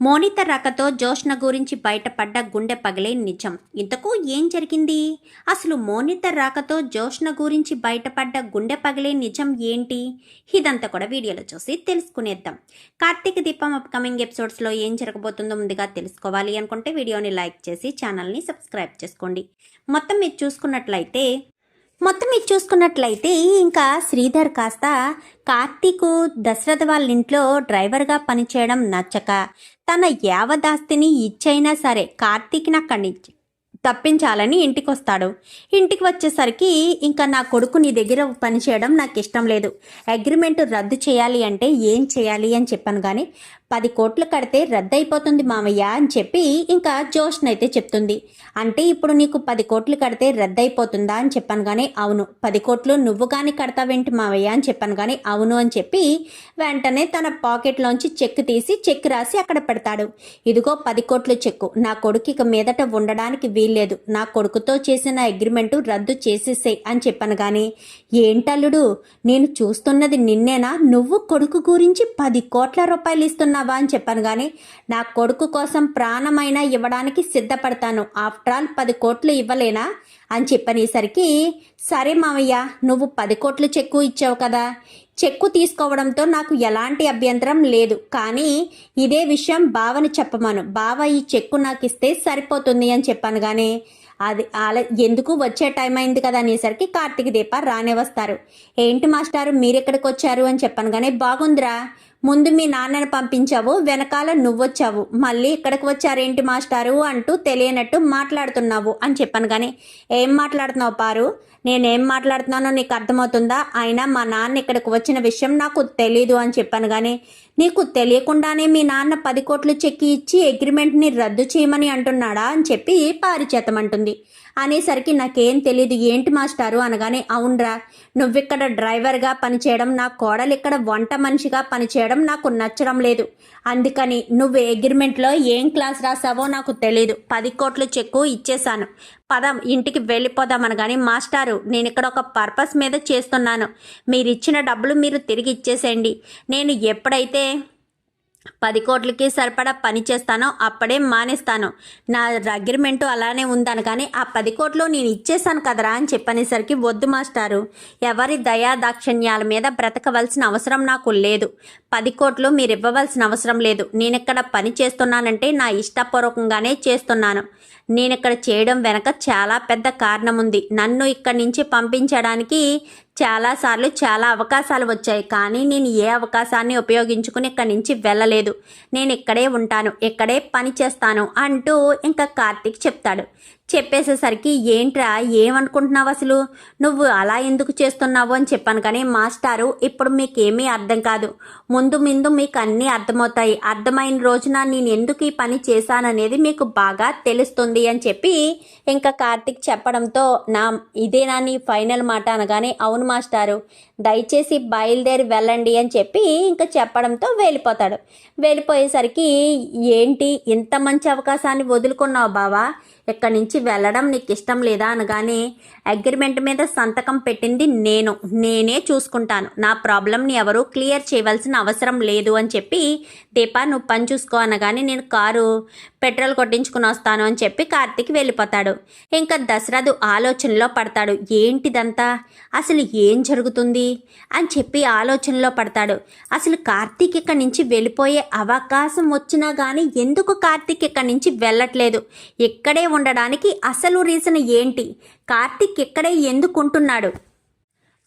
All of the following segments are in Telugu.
మోనిత రాకతో జోష్న గురించి బయటపడ్డ గుండె పగిలే నిజం. ఇంతకు ఏం జరిగింది? అసలు మోనిత రాకతో జోష్న గురించి బయటపడ్డ గుండె పగిలే నిజం ఏంటి? ఇదంతా కూడా వీడియోలో చూసి తెలుసుకునేద్దాం. కార్తీక దీపం అప్కమింగ్ ఎపిసోడ్స్లో ఏం జరగబోతుందో ముందుగా తెలుసుకోవాలి అనుకుంటే వీడియోని లైక్ చేసి ఛానల్ని సబ్స్క్రైబ్ చేసుకోండి. మొత్తం మీరు చూసుకున్నట్లయితే మొత్తం మీరు చూసుకున్నట్లయితే ఇంకా శ్రీధర్ కాస్త కార్తీకు దశరథ వాళ్ళ ఇంట్లో డ్రైవర్గా పనిచేయడం నచ్చక తన యావదాస్తిని ఇచ్చైనా సరే కార్తీక్ని అక్కడి నుంచి తప్పించాలని ఇంటికి వస్తాడు ఇంటికి వచ్చేసరికి ఇంకా నా కొడుకు నీ దగ్గర పనిచేయడం నాకు ఇష్టం లేదు. అగ్రిమెంట్ రద్దు చేయాలి అంటే ఏం చేయాలి అని చెప్పాను కానీ పది కోట్లు కడితే రద్దయిపోతుంది మామయ్య అని చెప్పి ఇంకా జోష్న్ అయితే చెప్తుంది. అంటే ఇప్పుడు నీకు పది కోట్లు కడితే రద్దయిపోతుందా అని చెప్పాను కానీ అవును. పది కోట్లు నువ్వు కానీ కడతావేంటి మామయ్య అని చెప్పాను కానీ అవును అని చెప్పి వెంటనే తన పాకెట్లోంచి చెక్ తీసి చెక్ రాసి అక్కడ పెడతాడు. ఇదిగో పది కోట్లు చెక్కు. నా కొడుకు ఇక మీదట ఉండడానికి వీల్లేదు. నా కొడుకుతో చేసిన అగ్రిమెంటు రద్దు చేసేసే అని చెప్పాను కానీ ఏంటల్లుడు? నేను చూస్తున్నది నిన్నేనా? నువ్వు కొడుకు గురించి పది కోట్ల రూపాయలు ఇస్తున్నావు అని చెప్పాను కానీ నా కొడుకు కోసం ప్రాణమైనా ఇవ్వడానికి సిద్ధపడతాను. ఆఫ్టర్ ఆల్ పది కోట్లు ఇవ్వలేనా? అని చెప్పనేసరికి సరే మామయ్య నువ్వు పది కోట్లు చెక్కు ఇచ్చావు కదా. చెక్కు తీసుకోవడంతో నాకు ఎలాంటి అభ్యంతరం లేదు. కానీ ఇదే విషయం బావని చెప్పమను. బావ ఈ చెక్కు నాకు ఇస్తే సరిపోతుంది అని చెప్పాను కానీ అది అలా ఎందుకు వచ్చే టైం అయింది కదా అనేసరికి కార్తీక దీప రానే వస్తారు. ఏంటి మాస్టారు మీరెక్కడికి వచ్చారు అని చెప్పాను కానీ బాగుందిరా. ముందు మీ నాన్నను పంపించావు వెనకాల నువ్వొచ్చావు. మళ్ళీ ఇక్కడికి వచ్చారేంటి మాస్టారు అంటూ తెలియనట్టు మాట్లాడుతున్నావు అని చెప్పాను కానీ ఏం మాట్లాడుతున్నావు పారు? నేనేం మాట్లాడుతున్నానో నీకు అర్థమవుతుందా? అయినా మా నాన్న ఇక్కడికి వచ్చిన విషయం నాకు తెలీదు అని చెప్పాను కానీ నీకు తెలియకుండానే మీ నాన్న పది కోట్లు చెక్కి ఇచ్చి అగ్రిమెంట్ని రద్దు చేయమని అంటున్నాడా అని చెప్పి పారిచేతమంటుంది అనేసరికి నాకేం తెలియదు ఏంటి మాస్టారు అనగానే అవునరా నువ్విక్కడ డ్రైవర్గా పనిచేయడం నా కోడలు ఇక్కడ వంట మనిషిగా పనిచేయడం నాకు నచ్చడం లేదు. అందుకని నువ్వు అగ్రిమెంట్లో ఏం క్లాస్ రాసావో నాకు తెలీదు. పది కోట్లు చెక్కు ఇచ్చేశాను. పదం ఇంటికి వెళ్ళిపోదాం అనగాని మాస్టారు నేను ఇక్కడ ఒక పర్పస్ మీద చేస్తున్నాను. మీరిచ్చిన డబ్బులు మీరు తిరిగి ఇచ్చేసేయండి. నేను ఎప్పుడైతే పది కోట్లకి సరిపడా పని చేస్తాను అప్పుడే మానేస్తాను. నా అగ్రిమెంటు అలానే ఉందాను కానీ ఆ పది కోట్లు నేను ఇచ్చేసాను కదరా అని చెప్పనేసరికి వద్దు మాస్టారు. ఎవరి దయా దాక్షిణ్యాల మీద బ్రతకవలసిన అవసరం నాకు లేదు. పది కోట్లు మీరు ఇవ్వవలసిన అవసరం లేదు. నేను ఇక్కడ పని చేస్తున్నానంటే నా ఇష్టపూర్వకంగానే చేస్తున్నాను. నేను ఇక్కడ చేయడం వెనక చాలా పెద్ద కారణం ఉంది నన్ను ఇక్కడి నుంచి పంపించడానికి చాలాసార్లు చాలా అవకాశాలు వచ్చాయి కానీ నేను ఏ అవకాశాన్ని ఉపయోగించుకుని ఇక్కడి నుంచి వెళ్ళలేదు. నేను ఇక్కడే ఉంటాను ఇక్కడే పని చేస్తాను అంటూ ఇంకా కార్తీక్ చెప్తాడు. చెప్పేసేసరికి ఏంట్రా ఏమనుకుంటున్నావు అసలు? నువ్వు అలా ఎందుకు చేస్తున్నావు? అని చెప్పాను కానీ మాస్టారు ఇప్పుడు మీకేమీ అర్థం కాదు. ముందు ముందు మీకు అన్నీ అర్థమవుతాయి. అర్థమైన రోజున నేను ఎందుకు ఈ పని చేశాననేది మీకు బాగా తెలుస్తుంది అని చెప్పి ఇంకా కార్తిక్ చెప్పడంతో నా ఇదేనా నీ ఫైనల్ మాట? అనగానే అవును మాస్టారు. దయచేసి బయలుదేరి వెళ్ళండి అని చెప్పి ఇంకా చెప్పడంతో వెళ్ళిపోతాడు. వెళ్ళిపోయేసరికి ఏంటి ఇంత మంచి అవకాశాన్ని వదులుకున్నావు బావా? ఇక్కడి నుంచి వెళ్ళడం నీకు ఇష్టం లేదా అనగానే అగ్రిమెంట్ మీద సంతకం పెట్టింది నేను. నేనే చూసుకుంటాను. నా ప్రాబ్లమ్ని ఎవరు క్లియర్ చేయవలసిన అవసరం లేదు అని చెప్పి దీపా నువ్వు పని చూసుకో అనగానే నేను కారు పెట్రోల్ కొట్టించుకుని వస్తాను అని చెప్పి కార్తీక్ వెళ్ళిపోతాడు. ఇంకా దశరథు ఆలోచనలో పడతాడు. ఏంటిదంతా? అసలు ఏం జరుగుతుంది అని చెప్పి ఆలోచనలో పడతాడు. అసలు కార్తీక్ ఇక్కడి నుంచి వెళ్ళిపోయే అవకాశం వచ్చినా కానీ ఎందుకు కార్తీక్ ఇక్కడి నుంచి వెళ్ళట్లేదు? ఇక్కడే ఉండడానికి అసలు రీజన్ ఏంటి? కార్తీక్ ఇక్కడే ఎందుకుంటున్నాడు?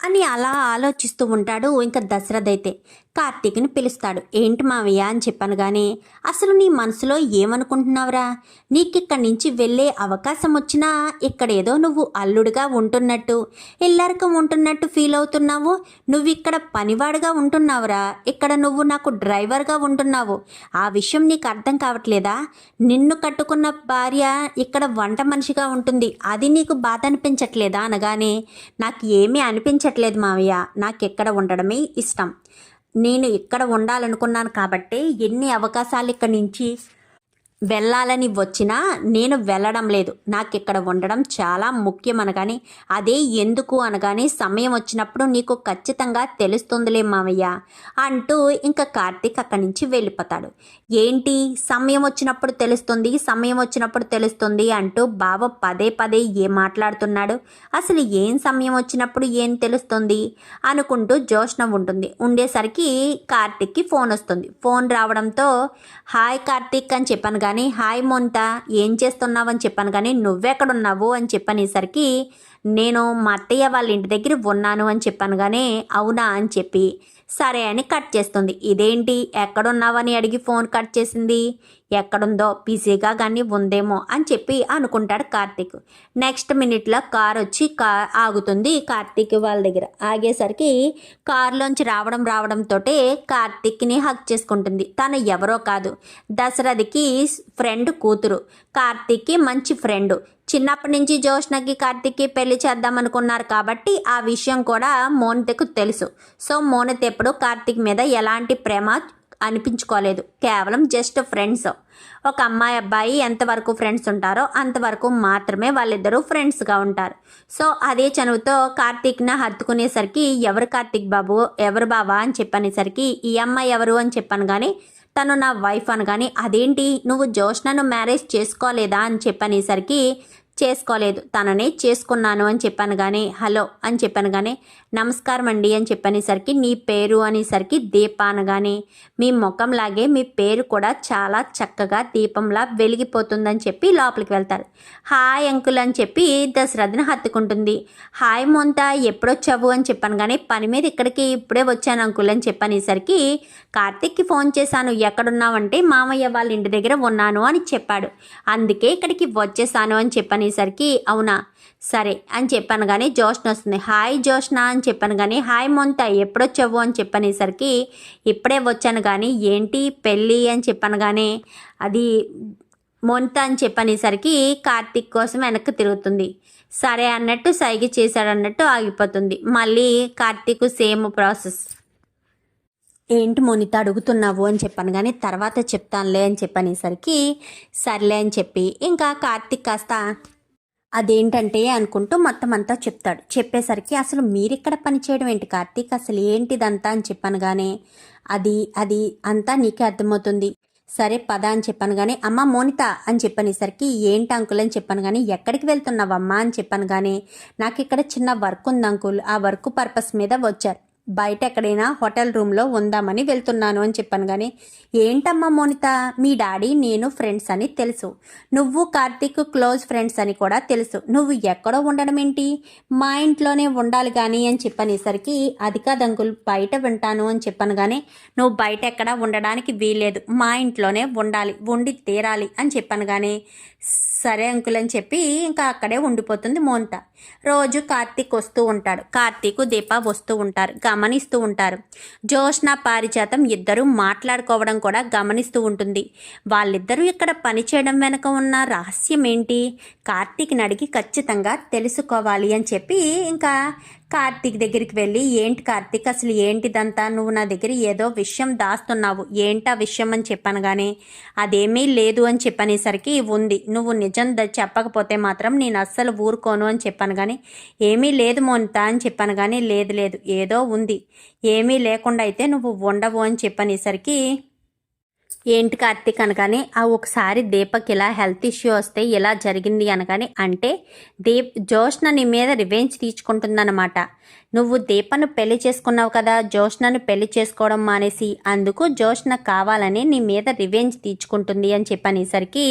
అని అలా ఆలోచిస్తూ ఉంటాడు ఇంకా దశరథ్ అయితే. కార్తీక్ని పిలుస్తాడు. ఏంటి మావయ్య? అని చెప్పాను కానీ అసలు నీ మనసులో ఏమనుకుంటున్నావురా? నీకిక్కడి నుంచి వెళ్ళే అవకాశం వచ్చినా ఇక్కడేదో నువ్వు అల్లుడుగా ఉంటున్నట్టు ఇల్లరికం ఉంటున్నట్టు ఫీల్ అవుతున్నావు. నువ్వు ఇక్కడ పనివాడుగా ఉంటున్నావురా? ఇక్కడ నువ్వు నాకు డ్రైవర్గా ఉంటున్నావు. ఆ విషయం నీకు అర్థం కావట్లేదా? నిన్ను కట్టుకున్న భార్య ఇక్కడ వంట మనిషిగా ఉంటుంది. అది నీకు బాధ అనిపించట్లేదా అనగానే నాకు ఏమీ అనిపించట్లేదు మావయ్య. నాకు ఇక్కడ ఉండడమే ఇష్టం. నేను ఇక్కడ ఉండాలనుకున్నాను కాబట్టి ఎన్ని అవకాశాలు ఇక్కడి నుంచి వెళ్ళాలని వచ్చినా నేను వెళ్ళడం లేదు. నాకు ఇక్కడ ఉండడం చాలా ముఖ్యం అనగానే అదే ఎందుకు అనగానే సమయం వచ్చినప్పుడు నీకు ఖచ్చితంగా తెలుస్తుందిలే మామయ్య అంటూ ఇంకా కార్తీక్ అక్కడి నుంచి వెళ్ళిపోతాడు. ఏంటి? సమయం వచ్చినప్పుడు తెలుస్తుంది సమయం వచ్చినప్పుడు తెలుస్తుంది అంటూ బావ పదే పదే ఏం మాట్లాడుతున్నాడు? అసలు ఏం సమయం వచ్చినప్పుడు ఏం తెలుస్తుంది? అనుకుంటూ జోష్న ఉంటుంది. ఉండేసరికి కార్తీక్కి ఫోన్ వస్తుంది. ఫోన్ రావడంతో హాయ్ కార్తీక్ అని చెప్పాను కానీ హాయ్ మొంత ఏం చేస్తున్నావు అని చెప్పాను కానీ నువ్వెక్కడున్నావు? అని చెప్పనేసరికి నేను మా అత్తయ్య వాళ్ళ ఇంటి దగ్గర ఉన్నాను అని చెప్పాను కానీ అవునా? అని చెప్పి సరే అని కట్ చేస్తుంది. ఇదేంటి? ఎక్కడున్నావని అడిగి ఫోన్ కట్ చేసింది? ఎక్కడుందో బిజీగా కానీ ఉందేమో అని చెప్పి అనుకుంటాడు కార్తీక్. నెక్స్ట్ మినిట్లో కార్ వచ్చి కా ఆగుతుంది కార్తీక్ వాళ్ళ దగ్గర. ఆగేసరికి కార్లోంచి రావడం రావడంతో కార్తీక్ని హక్ చేసుకుంటుంది. తను ఎవరో కాదు. దశరథికి ఫ్రెండ్ కూతురు. కార్తీక్కి మంచి ఫ్రెండ్. చిన్నప్పటి నుంచి జోష్నకి కార్తీక్కి పెళ్ళి చేద్దాం అనుకున్నారు కాబట్టి ఆ విషయం కూడా మోనితకు తెలుసు. సో మోనిత ఎప్పుడు కార్తీక్ మీద ఎలాంటి ప్రేమ అనిపించుకోలేదు. కేవలం జస్ట్ ఫ్రెండ్స్. ఒక అమ్మాయి అబ్బాయి ఎంతవరకు ఫ్రెండ్స్ ఉంటారో అంతవరకు మాత్రమే వాళ్ళిద్దరూ ఫ్రెండ్స్గా ఉంటారు. సో అదే చనువుతో కార్తీక్ని హత్తుకునేసరికి ఎవరు కార్తీక్ బాబు ఎవరు బావా అని చెప్పనేసరికి ఈ అమ్మాయి ఎవరు అని చెప్పాను కానీ తను నా వైఫ్ అని కానీ అదేంటి నువ్వు జోష్నను మ్యారేజ్ చేసుకోలేదా అని చెప్పనేసరికి చేసుకోలేదు. తననే చేసుకున్నాను అని చెప్పాను కానీ హలో అని చెప్పాను కానీ నమస్కారం అండి అని చెప్పనేసరికి నీ పేరు అనేసరికి దీప అనగానే మీ ముఖంలాగే మీ పేరు కూడా చాలా చక్కగా దీపంలా వెలిగిపోతుందని చెప్పి లోపలికి వెళ్తారు. హాయ్ అంకుల్ అని చెప్పి దశరథని హత్తుకుంటుంది. హాయ్ మొంత ఎప్పుడొచ్చావు అని చెప్పాను కానీ పని మీద ఇక్కడికి ఇప్పుడే వచ్చాను అంకుల్ అని చెప్పనేసరికి కార్తిక్కి ఫోన్ చేశాను ఎక్కడున్నావంటే మామయ్య వాళ్ళ ఇంటి దగ్గర ఉన్నాను అని చెప్పాడు. అందుకే ఇక్కడికి వచ్చేసాను అని చెప్పాను అనేసరికి అవునా? సరే అని చెప్పాను కానీ జోష్న వస్తుంది. హాయ్ జోష్న అని చెప్పాను కానీ హాయ్ మొంత ఎప్పుడొచ్చావు? అని చెప్పనేసరికి ఇప్పుడే వచ్చాను కానీ ఏంటి పెళ్ళి? అని చెప్పాను కానీ అది మొంత అని చెప్పనేసరికి కార్తీక్ కోసం వెనక్కి తిరుగుతుంది. సరే అన్నట్టు సైగ చేశాడన్నట్టు ఆగిపోతుంది. మళ్ళీ కార్తీక్ సేమ్ ప్రాసెస్. ఏంటి మోనిత అడుగుతున్నావు? అని చెప్పాను కానీ తర్వాత చెప్తానులే అని చెప్పనేసరికి సర్లే అని చెప్పి ఇంకా కార్తీక్ కాస్త అదేంటంటే అనుకుంటూ మొత్తం అంతా చెప్తాడు. చెప్పేసరికి అసలు మీరిక్కడ పని చేయడం ఏంటి? కార్తీక్ అసలు ఏంటిదంతా అని చెప్పాను కానీ అది అది అంతా నీకే అర్థమవుతుంది. సరే పద అని చెప్పాను కానీ అమ్మ మోనిత అని చెప్పనేసరికి ఏంటి అంకుల్ అని చెప్పాను కానీ ఎక్కడికి వెళ్తున్నావమ్మా అని చెప్పాను కానీ నాకు ఇక్కడ చిన్న వర్క్ ఉంది అంకుల్. ఆ వర్క్ పర్పస్ మీద వచ్చారు. బయట ఎక్కడైనా హోటల్ రూమ్లో ఉందామని వెళ్తున్నాను అని చెప్పాను కానీ ఏంటమ్మా మోనిత? మీ డాడీ నేను ఫ్రెండ్స్ అని తెలుసు. నువ్వు కార్తీక్ క్లోజ్ ఫ్రెండ్స్ అని కూడా తెలుసు. నువ్వు ఎక్కడో ఉండడం ఏంటి? మా ఇంట్లోనే ఉండాలి కానీ అని చెప్పనేసరికి అది కాదు అంకుల్ బయట వింటాను అని చెప్పాను కానీ నువ్వు బయట ఎక్కడ ఉండడానికి వీల్లేదు. మా ఇంట్లోనే ఉండాలి ఉండి తీరాలి అని చెప్పాను కానీ సరే అంకుల్ అని చెప్పి ఇంకా అక్కడే ఉండిపోతుంది మోనిత. రోజు కార్తీక్ వస్తూ ఉంటాడు. కార్తీక్ దీప వస్తూ ఉంటారు గమనిస్తూ ఉంటారు. జోష్న పారిజాతం ఇద్దరూ మాట్లాడుకోవడం కూడా గమనిస్తూ ఉంటుంది. వాళ్ళిద్దరూ ఇక్కడ పనిచేయడం వెనక ఉన్న రహస్యం ఏంటి? కార్తీక్ని అడిగి ఖచ్చితంగా తెలుసుకోవాలి అని చెప్పి ఇంకా కార్తీక్ దగ్గరికి వెళ్ళి ఏంటి కార్తీక్ అసలు ఏంటిదంతా? నువ్వు నా దగ్గర ఏదో విషయం దాస్తున్నావు. ఏంటా విషయం? అని చెప్పాను కానీ అదేమీ లేదు అని చెప్పనేసరికి ఉంది. నువ్వు నిజం చెప్పకపోతే మాత్రం నేను అస్సలు ఊరుకోను అని చెప్పాను కానీ ఏమీ లేదు మోనిత అని చెప్పాను కానీ లేదు లేదు ఏదో ఉంది. ఏమీ లేకుండా అయితే నువ్వు ఉండవు అని చెప్పనేసరికి ఏంటి కార్తీక్ అనగానే ఆ ఒకసారి దీపక్ ఇలా హెల్త్ ఇష్యూ వస్తే ఇలా జరిగింది అనగానే అంటే దీప్ జోష్న నీ మీద రివెంజ్ తీర్చుకుంటుందన్నమాట. నువ్వు దీపను పెళ్ళి చేసుకున్నావు కదా జోష్నను పెళ్ళి చేసుకోవడం మానేసి అందుకు జోష్న కావాలని నీ మీద రివెంజ్ తీర్చుకుంటుంది అని చెప్పనేసరికి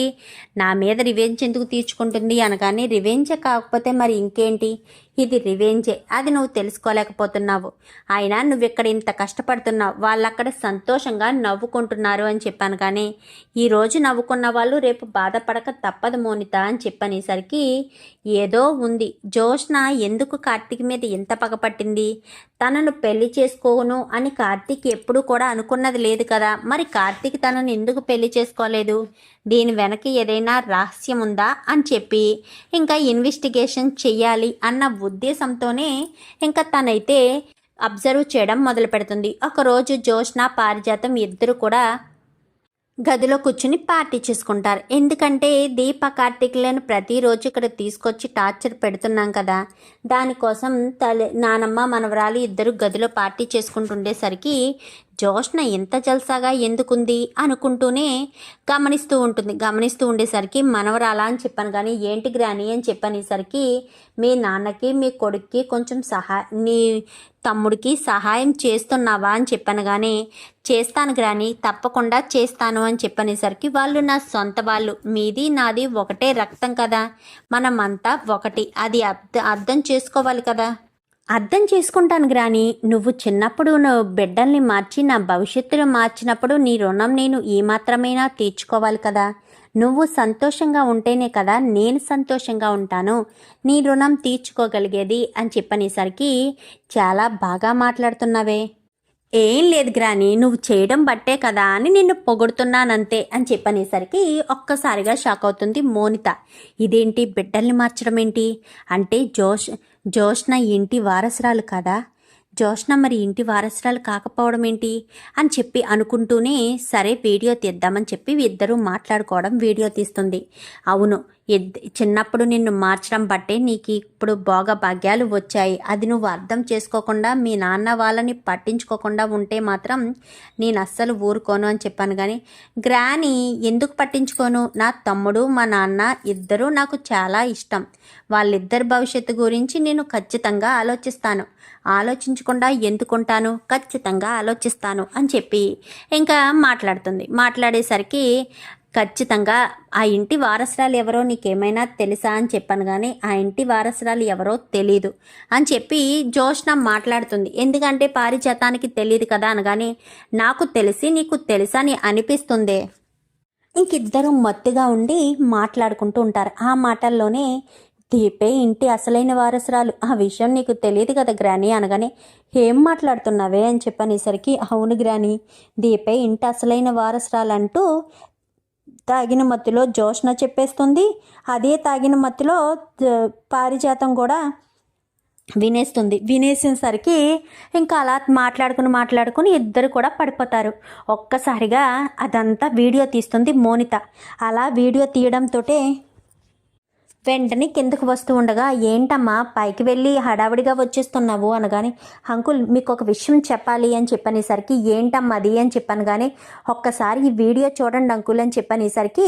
నా మీద రివెంజ్ ఎందుకు తీర్చుకుంటుంది అనగానే రివెంజే కాకపోతే మరి ఇంకేంటి? ఇది రివెంజే. అది నువ్వు తెలుసుకోలేకపోతున్నావు. అయినా నువ్వు ఇక్కడ ఇంత కష్టపడుతున్నావు. వాళ్ళు అక్కడ సంతోషంగా నవ్వుకుంటున్నారు అని చెప్పాను కానీ ఈరోజు నవ్వుకున్న వాళ్ళు రేపు బాధపడక తప్పదు మోనిత అని చెప్పనేసరికి ఏదో ఉంది. జోష్న ఎందుకు కార్తీక్ మీద ఎంత పగపడి పట్టింది. తనను పెళ్ళి చేసుకోను అని కార్తీక్ ఎప్పుడు కూడా అనుకున్నది లేదు కదా. మరి కార్తీక్ తనను ఎందుకు పెళ్ళి చేసుకోలేదు? దీని వెనక ఏదైనా రహస్యం ఉందా? అని చెప్పి ఇంకా ఇన్వెస్టిగేషన్ చెయ్యాలి అన్న ఉద్దేశంతోనే ఇంకా తనైతే అబ్జర్వ్ చేయడం మొదలు పెడుతుంది ఒకరోజు జోష్న పారిజాతం ఇద్దరు కూడా గదిలో కూర్చుని పార్టీ చేసుకుంటారు. ఎందుకంటే దీప కార్తీకులను ప్రతిరోజు ఇక్కడ తీసుకొచ్చి టార్చర్ పెడుతున్నాం కదా. దానికోసం తల్లి నానమ్మ మనవరాలు ఇద్దరు గదిలో పార్టీ చేసుకుంటుండేసరికి జోష్న ఇంత జల్సాగా ఎందుకుంది అనుకుంటూనే గమనిస్తూ ఉంటుంది. గమనిస్తూ ఉండేసరికి మనవరాలా అని చెప్పాను కానీ ఏంటి గ్రాని అని చెప్పనేసరికి మీ నాన్నకి మీ కొడుక్కి కొంచెం సహా నీ తమ్ముడికి సహాయం చేస్తున్నావా అని చెప్పాను కానీ చేస్తాను గ్రాని తప్పకుండా చేస్తాను అని చెప్పనేసరికి వాళ్ళు నా సొంత వాళ్ళు. మీది నాది ఒకటే రక్తం కదా. మనమంతా ఒకటి. అది అర్థ అర్థం చేసుకోవాలి కదా. అర్థం చేసుకుంటాను గ్రాని. నువ్వు చిన్నప్పుడు నువ్వు బిడ్డల్ని మార్చి నా భవిష్యత్తును మార్చినప్పుడు నీ రుణం నేను ఏమాత్రమైనా తీర్చుకోవాలి కదా? నువ్వు సంతోషంగా ఉంటేనే కదా నేను సంతోషంగా ఉంటాను. నీ రుణం తీర్చుకోగలిగేది అని చెప్పనేసరికి చాలా బాగా మాట్లాడుతున్నావే. ఏం లేదు గ్రాని నువ్వు చేయడం బట్టే కదా అని నిన్ను పొగుడుతున్నానంతే అని చెప్పనేసరికి ఒక్కసారిగా షాక్ అవుతుంది మోనిత. ఇదేంటి బిడ్డల్ని మార్చడం ఏంటి? అంటే జోష్ జోష్న ఇంటి వారసురాలు కదా? జోష్న మరి ఇంటి వారసురాలు కాకపోవడం ఏంటి? అని చెప్పి అనుకుంటూనే సరే వీడియో తీద్దామని చెప్పి ఇద్దరూ మాట్లాడుకోవడం వీడియో తీస్తుంది. అవును చిన్నప్పుడు నిన్ను మార్చడం బట్టే నీకు ఇప్పుడు భోగ భాగ్యాలు వచ్చాయి. అది నువ్వు అర్థం చేసుకోకుండా మీ నాన్న వాళ్ళని పట్టించుకోకుండా ఉంటే మాత్రం నేను అస్సలు ఊరుకోను అని చెప్పాను కానీ గ్రాని ఎందుకు పట్టించుకోను? నా తమ్ముడు మా నాన్న ఇద్దరూ నాకు చాలా ఇష్టం. వాళ్ళిద్దరి భవిష్యత్తు గురించి నేను ఖచ్చితంగా ఆలోచిస్తాను. ఆలోచించకుండా ఎందుకుంటాను? ఖచ్చితంగా ఆలోచిస్తాను అని చెప్పి ఇంకా మాట్లాడుతుంది. మాట్లాడేసరికి ఖచ్చితంగా ఆ ఇంటి వారసురాలు ఎవరో నీకేమైనా తెలుసా అని చెప్పాను కానీ ఆ ఇంటి వారసురాలు ఎవరో తెలీదు అని చెప్పి జోష్న మాట్లాడుతుంది. ఎందుకంటే పారిజాతానికి తెలియదు కదా అనగానే నాకు తెలిసి నీకు తెలుసా అని అనిపిస్తుందే? ఇంకిద్దరు మత్తుగా ఉండి మాట్లాడుకుంటూ ఉంటారు. ఆ మాటల్లోనే దీపే ఇంటి అసలైన వారసురాలు. ఆ విషయం నీకు తెలియదు కదా గ్రాని అనగానే ఏం మాట్లాడుతున్నావే? అని చెప్పనేసరికి అవును గ్రాని దీపే ఇంటి అసలైన వారసురాలు అంటూ తాగిన మత్తులో జోష్న చెప్పేస్తుంది. అదే తాగిన మత్తులో పారిజాతం కూడా వినేస్తుంది. వినేసేసరికి ఇంకా అలా మాట్లాడుకుని మాట్లాడుకుని ఇద్దరు కూడా పడిపోతారు. ఒక్కసారిగా అదంతా వీడియో తీస్తుంది మోనిత. అలా వీడియో తీయడంతో వెంటనే కిందకు వస్తూ ఉండగా ఏంటమ్మా పైకి వెళ్ళి హడావిడిగా వచ్చేస్తున్నావు? అనగానే అంకుల్ మీకు ఒక విషయం చెప్పాలి అని చెప్పనేసరికి ఏంటమ్మా అది? అని చెప్పాను కానీ ఒక్కసారి ఈ వీడియో చూడండి అంకుల్ అని చెప్పనేసరికి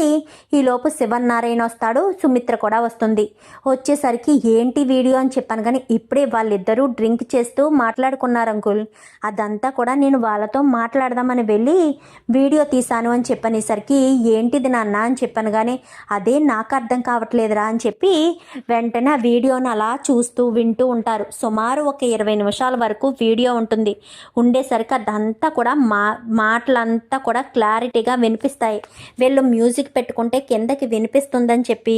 ఈలోపు శివనారాయణ వస్తాడు సుమిత్ర కూడా వస్తుంది. వచ్చేసరికి ఏంటి వీడియో? అని చెప్పాను కానీ ఇప్పుడే వాళ్ళిద్దరూ డ్రింక్ చేస్తూ మాట్లాడుకున్నారు అంకుల్. అదంతా కూడా నేను వాళ్ళతో మాట్లాడదామని వెళ్ళి వీడియో తీశాను అని చెప్పనేసరికి ఏంటిది నాన్న? అని చెప్పాను కానీ అదే నాకు అర్థం కావట్లేదురా అని చెప్పి వెంటనే ఆ వీడియోని అలా చూస్తూ వింటూ ఉంటారు. సుమారు ఒక ఇరవై నిమిషాల వరకు వీడియో ఉంటుంది. ఉండేసరికి అదంతా కూడా మా మాటలంతా కూడా క్లారిటీగా వినిపిస్తాయి. వీళ్ళు మ్యూజిక్ పెట్టుకుంటే కిందకి వినిపిస్తుందని చెప్పి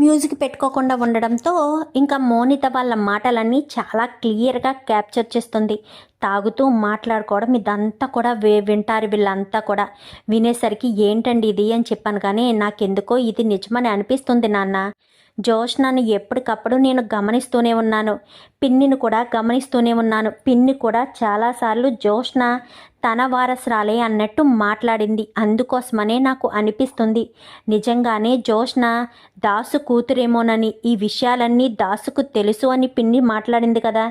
మ్యూజిక్ పెట్టుకోకుండా ఉండడంతో ఇంకా మోనిత వాళ్ళ మాటలన్నీ చాలా క్లియర్గా క్యాప్చర్ చేస్తుంది. తాగుతూ మాట్లాడుకోవడం ఇదంతా కూడా వే వింటారు వీళ్ళంతా కూడా. వినేసరికి ఏంటండి ఇది? అని చెప్పాను కానీ నాకెందుకో ఇది నిజమని అనిపిస్తుంది నాన్న. జోష్నాని ఎప్పటికప్పుడు నేను గమనిస్తూనే ఉన్నాను. పిన్నిని కూడా గమనిస్తూనే ఉన్నాను. పిన్ని కూడా చాలాసార్లు జోష్న తన వారసురాలే అన్నట్టు మాట్లాడింది. అందుకోసమనే నాకు అనిపిస్తుంది. నిజంగానే జోష్న దాసు కూతురేమోనని ఈ విషయాలన్నీ దాసుకు తెలుసు అని పిన్ని మాట్లాడింది కదా.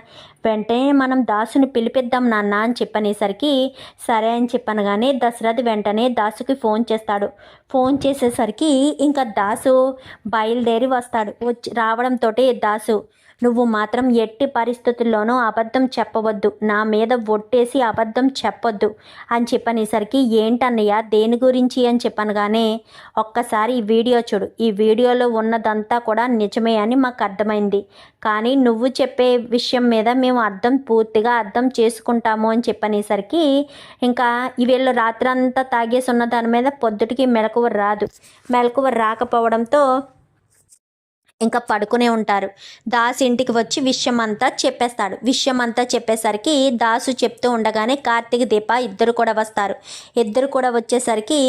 వెంటనే మనం దాసుని పిలిపిద్దాం నాన్న అని చెప్పనేసరికి సరే అని చెప్పనగానే దశరథ్ వెంటనే దాసుకి ఫోన్ చేస్తాడు. ఫోన్ చేసేసరికి ఇంకా దాసు బయలుదేరి వస్తాడు. వచ్చి రావడంతో దాసు నువ్వు మాత్రం ఎట్టి పరిస్థితుల్లోనూ అబద్ధం చెప్పవద్దు. నా మీద ఒట్టేసి అబద్ధం చెప్పొద్దు. అని చెప్పనేసరికి ఏంటన్నయ్య దేని గురించి? అని చెప్పనగానే ఒక్కసారి ఈ వీడియో చూడు. ఈ వీడియోలో ఉన్నదంతా కూడా నిజమే అని మాకు అర్థమైంది. కానీ నువ్వు చెప్పే విషయం మీద మేము అర్థం పూర్తిగా అర్థం చేసుకుంటాము అని చెప్పనేసరికి ఇంకా వీళ్ళు రాత్రంతా తాగేసి ఉన్న దాని మీద పొద్దుటికి మెలకువ రాదు. మెలకువ రాకపోవడంతో ఇంకా పడుకునే ఉంటారు. దాసు ఇంటికి వచ్చి విషయం అంతా చెప్పేస్తాడు. విషయం అంతా చెప్పేసరికి దాసు చెప్తూ ఉండగానే కార్తీక్ దీప ఇద్దరు కూడా వస్తారు. ఇద్దరు కూడా వచ్చేసరికి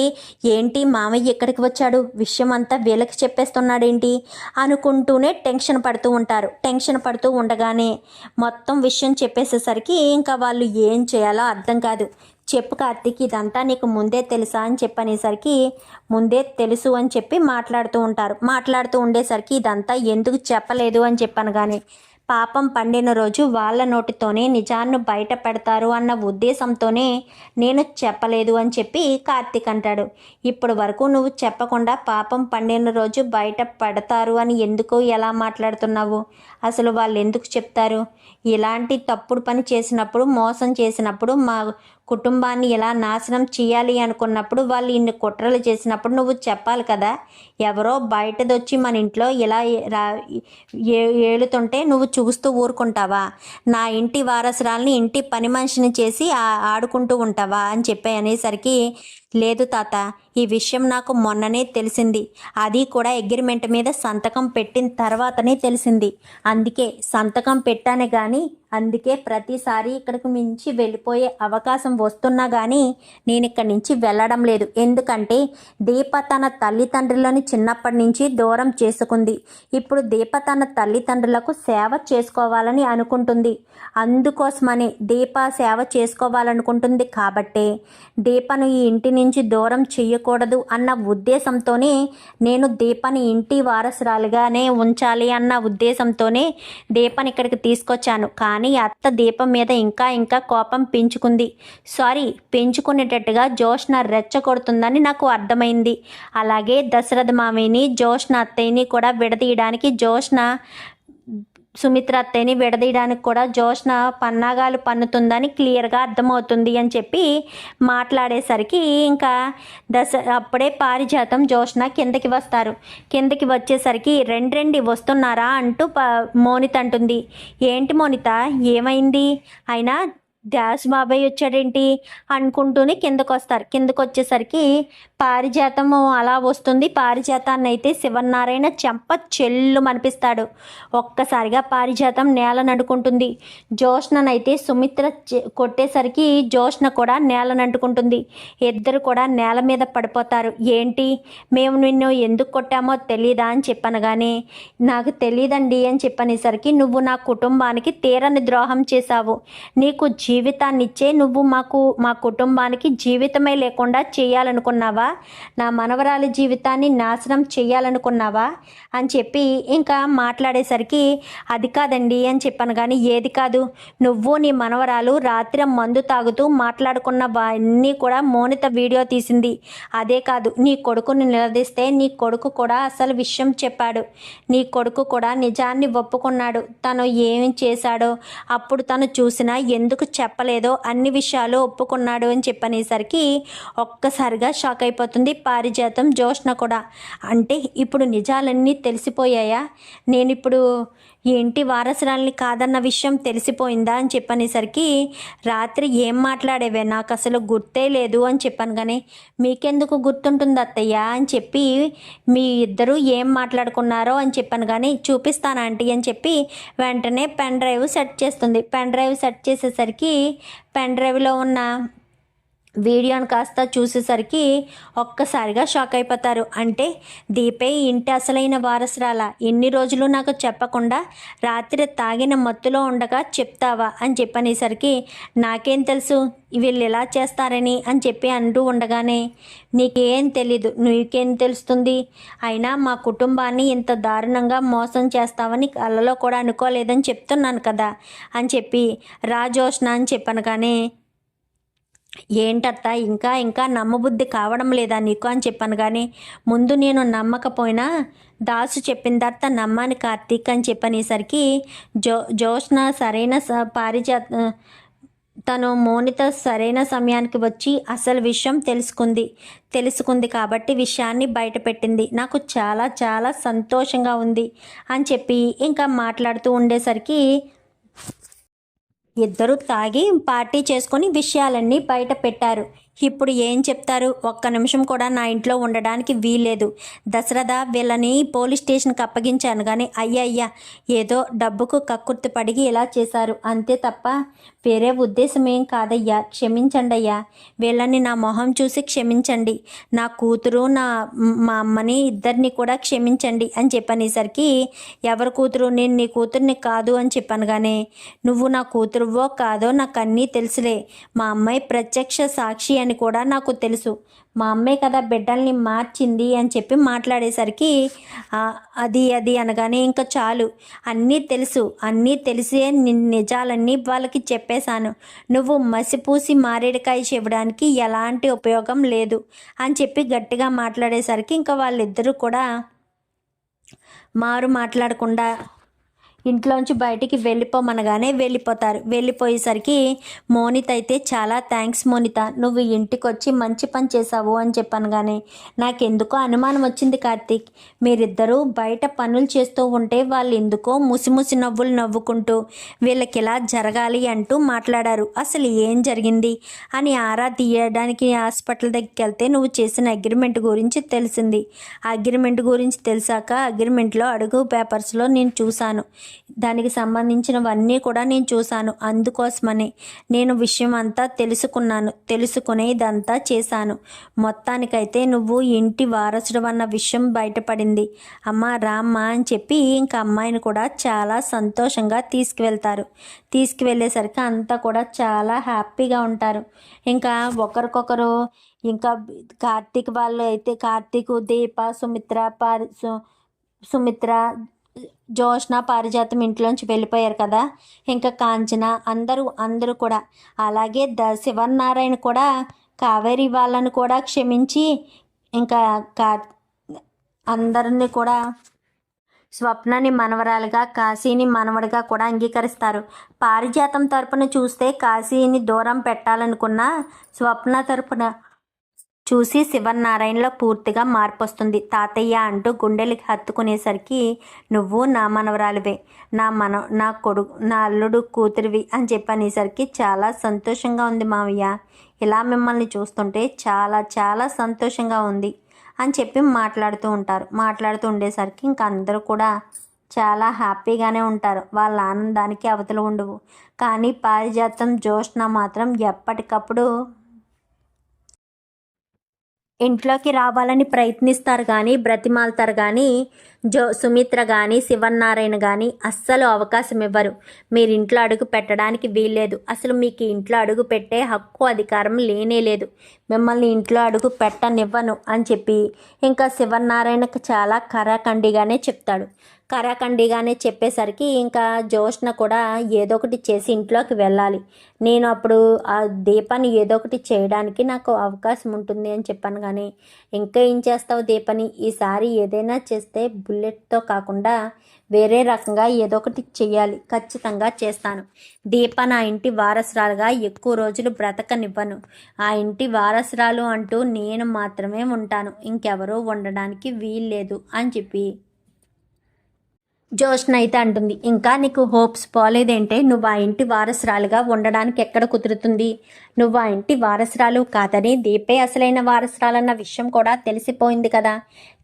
ఏంటి మామయ్య ఎక్కడికి వచ్చాడు? విషయం అంతా వీళ్ళకి చెప్పేస్తున్నాడేంటి? అనుకుంటూనే టెన్షన్ పడుతూ ఉంటారు. టెన్షన్ పడుతూ ఉండగానే మొత్తం విషయం చెప్పేసేసరికి ఇంకా వాళ్ళు ఏం చేయాలో అర్థం కాదు. చెప్పు కార్తీక్ ఇదంతా నీకు ముందే తెలుసా అని చెప్పనేసరికి ముందే తెలుసు అని చెప్పి మాట్లాడుతూ ఉంటారు. మాట్లాడుతూ ఉండేసరికి ఇదంతా ఎందుకు చెప్పలేదు అని చెప్పాను కానీ పాపం పండిన రోజు వాళ్ళ నోటితోనే నిజాన్ని బయట పెడతారు అన్న ఉద్దేశంతోనే నేను చెప్పలేదు అని చెప్పి కార్తీక్ అంటాడు. ఇప్పటి వరకు నువ్వు చెప్పకుండా పాపం పండిన రోజు బయట పెడతారు అని ఎందుకు ఎలా మాట్లాడుతున్నావు? అసలు వాళ్ళు ఎందుకు చెప్తారు? ఇలాంటి తప్పుడు పని చేసినప్పుడు మోసం చేసినప్పుడు మా కుటుంబాన్ని ఎలా నాశనం చేయాలి అనుకున్నప్పుడు వాళ్ళు ఇన్ని కుట్రలు చేసినప్పుడు నువ్వు చెప్పాలి కదా. ఎవరో బయటదొచ్చి మన ఇంట్లో ఇలా రా ఏ- ఏలుతుంటే నువ్వు చూస్తూ ఊరుకుంటావా? నా ఇంటి వారసురాల్ని ఇంటి పని మనిషిని చేసి ఆడుకుంటూ ఉంటావా అని చెప్పి అనేసరికి లేదు తాత ఈ విషయం నాకు మొన్ననే తెలిసింది. అది కూడా అగ్రిమెంట్ మీద సంతకం పెట్టిన తర్వాతనే తెలిసింది. అందుకే సంతకం పెట్టానే కానీ అందుకే ప్రతిసారి ఇక్కడికి మించి వెళ్ళిపోయే అవకాశం వస్తున్నా కానీ నేను ఇక్కడి నుంచి వెళ్ళడం లేదు. ఎందుకంటే దీప తన తల్లిదండ్రులను చిన్నప్పటి నుంచి దూరం చేసుకుంది. ఇప్పుడు దీప తన తల్లిదండ్రులకు సేవ చేసుకోవాలని అనుకుంటుంది. అందుకోసమని దీప సేవ చేసుకోవాలనుకుంటుంది కాబట్టే దీపను ఈ ఇంటిని నుంచి దూరం చెయ్యకూడదు అన్న ఉద్దేశంతోనే నేను దీపని ఇంటి వారసురాలుగానే ఉంచాలి అన్న ఉద్దేశంతోనే దీపని ఇక్కడికి తీసుకొచ్చాను. కానీ అత్త దీపం మీద ఇంకా ఇంకా కోపం పెంచుకుంది. సారీ పెంచుకునేటట్టుగా జోష్న రెచ్చగొడుతుందని నాకు అర్థమైంది. అలాగే దశరథ మామిని జోష్న అత్తయ్యని కూడా విడదీయడానికి జోష్న సుమిత్ర అత్తయ్యని విడదీయడానికి కూడా జోష్న పన్నాగాలు పన్నుతుందని క్లియర్గా అర్థమవుతుంది అని చెప్పి మాట్లాడేసరికి ఇంకా దశ అప్పుడే పారిజాతం జోష్న కిందకి వస్తారు. కిందకి వచ్చేసరికి రెండు రెండి వస్తున్నారా? అంటూ ప మోనిత అంటుంది. ఏంటి మోనిత? ఏమైంది? అయినా డాష్ బాబాయ్ వచ్చాడేంటి అనుకుంటూనే కిందకు వస్తారు కిందకు వచ్చేసరికి పారిజాతము అలా వస్తుంది. పారిజాతాన్ని అయితే శివనారాయణ చెంప చెల్లు అనిపిస్తాడు ఒక్కసారిగా పారిజాతం నేల నడుకుంటుంది. జోష్ననైతే సుమిత్ర చె- కొట్టేసరికి జోష్న కూడా నేల నడుకుంటుంది. ఇద్దరు కూడా నేల మీద పడిపోతారు. ఏంటి? మేము నిన్ను ఎందుకు కొట్టామో తెలీదా అని చెప్పాను కానీ నాకు తెలియదండి అని చెప్పనేసరికి నువ్వు నా కుటుంబానికి తీరని ద్రోహం చేశావు. నీకు జీవితాన్నిచ్చే నువ్వు మాకు మా కుటుంబానికి జీవితమే లేకుండా చేయాలనుకున్నావా? నా మనవరాలి జీవితాన్ని నాశనం చేయాలనుకున్నావా? అని చెప్పి ఇంకా మాట్లాడేసరికి అది కాదండి అని చెప్పాను కానీ ఏది కాదు. నువ్వు నీ మనవరాలు రాత్రి మందు తాగుతూ మాట్లాడుకున్నవన్నీ కూడా మోనిత వీడియో తీసింది. అదే కాదు నీ కొడుకుని నిలదీస్తే నీ కొడుకు కూడా అసలు విషయం చెప్పాడు. నీ కొడుకు కూడా నిజాన్ని ఒప్పుకున్నాడు. తను ఏమి చేశాడో అప్పుడు తను చూసినా ఎందుకు చెప్పలేదో అన్ని విషయాలు ఒప్పుకున్నాడు అని చెప్పనేసరికి ఒక్కసారిగా షాక్ అయిపోతుంది పారిజాతం జోష్న కూడా. అంటే ఇప్పుడు నిజాలన్నీ తెలిసిపోయాయా? నేను ఏంటి వారసురాల్ని కాదన్న విషయం తెలిసిపోయిందా అని చెప్పనేసరికి రాత్రి ఏం మాట్లాడేవే? నాకు అసలు గుర్తే లేదు అని చెప్పాను కానీ మీకెందుకు గుర్తుంటుంది అత్తయ్య? అని చెప్పి మీ ఇద్దరు ఏం మాట్లాడుకున్నారో అని చెప్పాను కానీ చూపిస్తాను ఆంటీ అని చెప్పి వెంటనే పెన్ డ్రైవ్ సెట్ చేస్తుంది. పెన్ డ్రైవ్ సెట్ చేసేసరికి పెన్ డ్రైవ్లో ఉన్న వీడియోని కాస్త చూసేసరికి ఒక్కసారిగా షాక్ అయిపోతారు. అంటే దీపే ఇంటి అసలైన వారసురాల. ఎన్ని రోజులు నాకు చెప్పకుండా రాత్రి తాగిన మత్తులో ఉండగా చెప్తావా అని చెప్పనేసరికి నాకేం తెలుసు వీళ్ళు ఎలా చేస్తారని అని చెప్పి అంటూ ఉండగానే నీకేం తెలీదు నీకేం తెలుస్తుంది? అయినా మా కుటుంబాన్ని ఇంత దారుణంగా మోసం చేస్తావని కళ్ళలో కూడా అనుకోలేదని చెప్తున్నాను కదా అని చెప్పి రాజోష్ణ అని చెప్పాను కానీ ఏంటత్తా ఇంకా ఇంకా నమ్మబుద్ధి కావడం లేదా నీకు అని చెప్పాను కానీ ముందు నేను నమ్మకపోయినా దాసు చెప్పిన తర్వాత నమ్మాను కార్తీక్ అని చెప్పనేసరికి జో జోష్న సరైన స పారిజాత తను మోనిత సరైన సమయానికి వచ్చి అసలు విషయం తెలుసుకుంది తెలుసుకుంది కాబట్టి విషయాన్ని బయటపెట్టింది. నాకు చాలా చాలా సంతోషంగా ఉంది అని చెప్పి ఇంకా మాట్లాడుతూ ఉండేసరికి ఇద్దరు తాగి పార్టీ చేసుకొని విషయాలన్నీ బయట పెట్టారు. ఇప్పుడు ఏం చెప్తారు? ఒక్క నిమిషం కూడా నా ఇంట్లో ఉండడానికి వీల్లేదు. దశరథ వీళ్ళని పోలీస్ స్టేషన్కి అప్పగించాను కానీ అయ్యా అయ్యా ఏదో డబ్బుకు కక్కుర్తి పడిగి ఇలా చేశారు. అంతే తప్ప వేరే ఉద్దేశం ఏం కాదయ్యా. క్షమించండి అయ్యా. వీళ్ళని నా మొహం చూసి క్షమించండి. నా కూతురు నా మా అమ్మని ఇద్దరిని కూడా క్షమించండి అని చెప్పనేసరికి ఎవరి కూతురు? నేను నీ కూతుర్ని కాదు అని చెప్పాను కానీ నువ్వు నా కూతురువో కాదో నాకు అన్నీ తెలుసులే. మా అమ్మాయి ప్రత్యక్ష సాక్షి అని కూడా నాకు తెలుసు. మా అమ్మే కదా బిడ్డల్ని మార్చింది అని చెప్పి మాట్లాడేసరికి అది అది అనగానే ఇంకా చాలు. అన్నీ తెలుసు. అన్నీ తెలిసే ని- నిజాలన్నీ వాళ్ళకి చెప్పేశాను. నువ్వు మసిపూసి మారేడుకాయ చెవడానికి ఎలాంటి ఉపయోగం లేదు అని చెప్పి గట్టిగా మాట్లాడేసరికి ఇంకా వాళ్ళిద్దరూ కూడా మారు మాట్లాడకుండా ఇంట్లోంచి బయటికి వెళ్ళిపోమనగానే వెళ్ళిపోతారు. వెళ్ళిపోయేసరికి మోనిత అయితే చాలా థ్యాంక్స్ మోనిత నువ్వు ఇంటికి వచ్చి మంచి పని చేసావు అని చెప్పనగానే నాకెందుకో అనుమానం వచ్చింది కార్తీక్. మీరిద్దరూ బయట పనులు చేస్తూ ఉంటే వాళ్ళు ఎందుకో ముసిముసి నవ్వులు నవ్వుకుంటూ వీళ్ళకి ఇలా జరగాలి అంటూ మాట్లాడారు. అసలు ఏం జరిగింది? అని ఆరా తీయడానికి హాస్పిటల్ దగ్గరికి వెళ్తే నువ్వు చేసిన అగ్రిమెంట్ గురించి తెలిసింది. ఆ అగ్రిమెంట్ గురించి తెలిసాక అగ్రిమెంట్లో అడుగు పేపర్స్లో నేను చూశాను. దానికి సంబంధించినవన్నీ కూడా నేను చూశాను. అందుకోసమని నేను విషయం అంతా తెలుసుకున్నాను. తెలుసుకునే ఇదంతా చేశాను. మొత్తానికైతే నువ్వు ఇంటి వారసుడు అన్న విషయం బయటపడింది. అమ్మ రామ్మ అని చెప్పి ఇంకా అమ్మాయిని కూడా చాలా సంతోషంగా తీసుకువెళ్తారు. తీసుకువెళ్ళేసరికి అంతా కూడా చాలా హ్యాపీగా ఉంటారు. ఇంకా ఒకరికొకరు ఇంకా కార్తీక్ వాళ్ళు అయితే కార్తీక్ దీప సుమిత్ర పారి సు- సుమిత్ర జోష్న పారిజాతం ఇంట్లోంచి వెళ్ళిపోయారు కదా. ఇంకా కాంచన అందరూ అందరూ కూడా. అలాగే ద శివనారాయణ కూడా కావేరి వాళ్ళను కూడా క్షమించి ఇంకా కా అందరినీ కూడా స్వప్నని మనవరాలుగా కాశీని మనవడిగా కూడా అంగీకరిస్తారు. పారిజాతం తరపున చూస్తే కాశీని దూరం పెట్టాలనుకున్న స్వప్న తరపున చూసి శివనారాయణలో పూర్తిగా మార్పు వస్తుంది తాతయ్య అంటూ గుండెలకి హత్తుకునేసరికి నువ్వు నా మనవరాలివే. నా మన నా కొడుకు నా అల్లుడు కూతురివి అని చెప్పనేసరికి చాలా సంతోషంగా ఉంది మావయ్య. ఇలా మిమ్మల్ని చూస్తుంటే చాలా చాలా సంతోషంగా ఉంది అని చెప్పి మాట్లాడుతూ ఉంటారు. మాట్లాడుతూ ఉండేసరికి ఇంక అందరూ కూడా చాలా హ్యాపీగానే ఉంటారు. వాళ్ళ ఆనందానికి అవతలు ఉండవు. కానీ పారిజాతం జోష్న మాత్రం ఎప్పటికప్పుడు ఇంట్లోకి రావాలని ప్రయత్నిస్తారు కానీ బ్రతిమాలుతారు కానీ జో సుమిత్ర కానీ శివన్నారాయణ కానీ అస్సలు అవకాశం ఇవ్వరు. మీరు ఇంట్లో అడుగు పెట్టడానికి వీల్లేదు. అసలు మీకు ఇంట్లో అడుగు పెట్టే హక్కు అధికారం లేనే లేదు. మిమ్మల్ని ఇంట్లో అడుగు పెట్టనివ్వను అని చెప్పి ఇంకా శివనారాయణకు చాలా కరాఖండిగానే చెప్తాడు. కరాఖండిగానే చెప్పేసరికి ఇంకా జోష్న కూడా ఏదో ఒకటి చేసి ఇంట్లోకి వెళ్ళాలి. నేను అప్పుడు ఆ దీపాన్ని ఏదో ఒకటి చేయడానికి నాకు అవకాశం ఉంటుంది అని చెప్పాను కానీ ఇంకా ఏం చేస్తావు దీపని? ఈసారి ఏదైనా చేస్తే బుల్లెట్తో కాకుండా వేరే రకంగా ఏదో ఒకటి చేయాలి. ఖచ్చితంగా చేస్తాను. దీప నా ఇంటి వారసురాలుగా ఎక్కువ రోజులు బ్రతకనివ్వను. ఆ ఇంటి వారసురాలు అంటూ నేను మాత్రమే ఉంటాను. ఇంకెవరూ ఉండడానికి వీల్లేదు అని చెప్పి జోష్న అయితే అంటుంది. ఇంకా నీకు హోప్స్ పోలేదేంటే నువ్వు ఆ ఇంటి వారసురాలుగా ఉండడానికి ఎక్కడ కుదురుతుంది? నువ్వు ఆ ఇంటి వారసురాలు కాదని దీపే అసలైన వారసురాలన్న విషయం కూడా తెలిసిపోయింది కదా.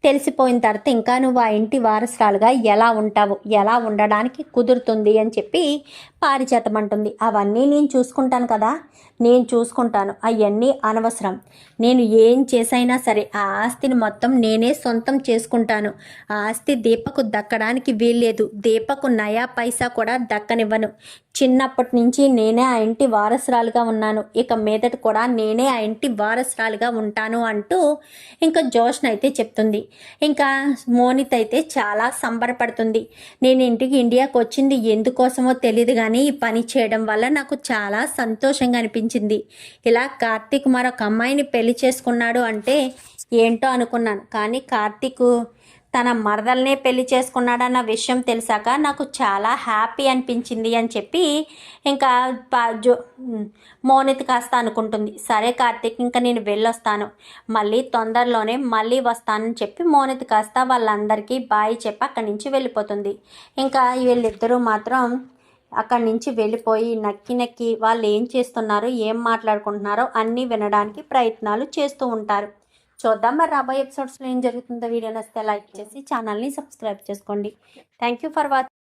తెలిసిపోయిన తర్వాత ఇంకా నువ్వు ఆ ఇంటి వారసురాలుగా ఎలా ఉంటావు? ఎలా ఉండడానికి కుదురుతుంది అని చెప్పి పారిజాతం అంటుంది అవన్నీ నేను చూసుకుంటాను కదా. నేను చూసుకుంటాను. అవన్నీ అనవసరం. నేను ఏం చేసైనా సరే ఆ ఆస్తిని మొత్తం నేనే సొంతం చేసుకుంటాను. ఆ ఆస్తి దీపకు దక్కడానికి వీల్లేదు. దీపకు నయా పైసా కూడా దక్కనివ్వను. చిన్నప్పటి నుంచి నేనే ఆ ఇంటి వారసురాలుగా ఉన్నాను. ఇక మీదట కూడా నేనే ఆ ఇంటి వారసురాలుగా ఉంటాను అంటూ ఇంకా జోష్న అయితే చెప్తుంది. ఇంకా మోనిత్ అయితే చాలా సంబరపడుతుంది. నేను ఇంటికి ఇండియాకి వచ్చింది ఎందుకోసమో తెలియదు కానీ ఈ పని చేయడం వల్ల నాకు చాలా సంతోషంగా అనిపించింది. ఇలా కార్తీక్ మరొక అమ్మాయిని పెళ్ళి చేసుకున్నాడు అంటే ఏంటో అనుకున్నాను. కానీ కార్తీక్ తన మరదల్నే పెళ్ళి చేసుకున్నాడన్న విషయం తెలిసాక నాకు చాలా హ్యాపీ అనిపించింది అని చెప్పి ఇంకా పా- జో మోనిత్ కాస్త అనుకుంటుంది. సరే కార్తీక్ ఇంకా నేను వెళ్ళొస్తాను. మళ్ళీ తొందరలోనే మళ్ళీ వస్తానని చెప్పి మోనిత్ కాస్త వాళ్ళందరికీ బాయ్ చెప్పి అక్కడి నుంచి వెళ్ళిపోతుంది. ఇంకా వీళ్ళిద్దరూ మాత్రం అక్కడి నుంచి వెళ్ళిపోయి నక్కి నక్కి వాళ్ళు ఏం చేస్తున్నారో ఏం మాట్లాడుకుంటున్నారో అన్నీ వినడానికి ప్రయత్నాలు చేస్తూ ఉంటారు. చూద్దాం మరి రాబోయే ఎపిసోడ్స్లో ఏం జరుగుతుందో. వీడియో నచ్చితే లైక్ చేసి ఛానల్ని సబ్స్క్రైబ్ చేసుకోండి. Thank you for watching